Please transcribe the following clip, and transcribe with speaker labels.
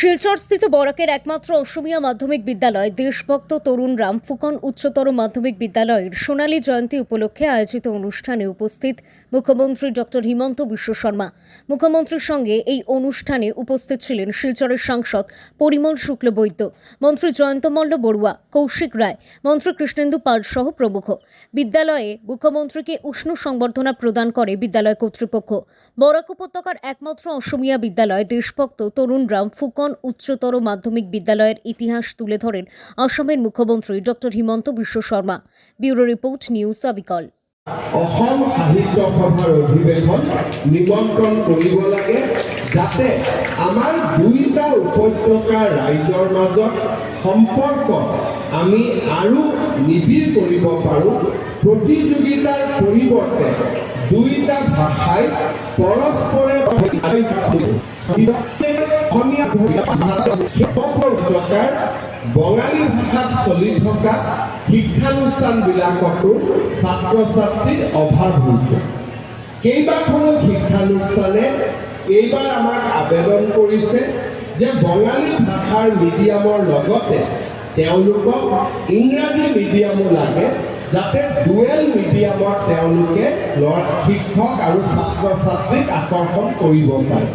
Speaker 1: শিলচরস্থিত বরাকের একমাত্র অসমিয়া মাধ্যমিক বিদ্যালয়, দেশভক্ত তরুণ রাম ফুকন উচ্চতর মাধ্যমিক বিদ্যালয়ের সোনালী জয়ন্তী উপলক্ষে আয়োজিত অনুষ্ঠানে উপস্থিত মুখ্যমন্ত্রী ডক্টর হিমন্ত বিশ্ব শর্মা। মুখ্যমন্ত্রীর সঙ্গে এই অনুষ্ঠানে উপস্থিত ছিলেন শিলচরের সাংসদ পরিমল শুক্ল শুক্লবৈদ্য মন্ত্রী জয়ন্ত মল্ল বড়ুয়া, কৌশিক রায়, মন্ত্রী কৃষ্ণেন্দু পাল সহ প্রমুখ। বিদ্যালয়ে মুখ্যমন্ত্রীকে উষ্ণ সংবর্ধনা প্রদান করে বিদ্যালয় কর্তৃপক্ষ। বরাক উপত্যকার একমাত্র অসমিয়া বিদ্যালয়, দেশভক্ত তরুণ রাম ফুকন উচ্চতর মাধ্যমিক বিদ্যালয়ের ইতিহাস তুলে ধরেন আসামের মুখ্যমন্ত্রী doctor Himanta Biswa Sarma. Bureau report, news আবিকল
Speaker 2: Asom সাহিত্য লাগে যাতে মাজত আমি আৰু নিবিড় কৰিব পাৰোঁ। প্ৰতিযোগিতাৰ পৰিৱৰ্তে দুয়োটা ভাষাই পৰস্পৰে অসমীয়া উপত্যকাৰ বঙালী ভাষাত চলি থকা শিক্ষানুষ্ঠানবিলাকতো ছাত্ৰ ছাত্ৰীৰ অভাৱ হৈছে। কেইবাখনো শিক্ষানুষ্ঠানে এইবাৰ আমাক আবেদন কৰিছে যে বঙালী ভাষাৰ মিডিয়ামৰ লগতে তেওঁলোকক ইংৰাজী মিডিয়ামো লাগে, যাতে ডুৱেল মিডিয়ামত তেওঁলোকে ল'ৰা শিক্ষক আৰু ছাত্ৰ ছাত্ৰীক আকৰ্ষণ কৰিব পাৰে।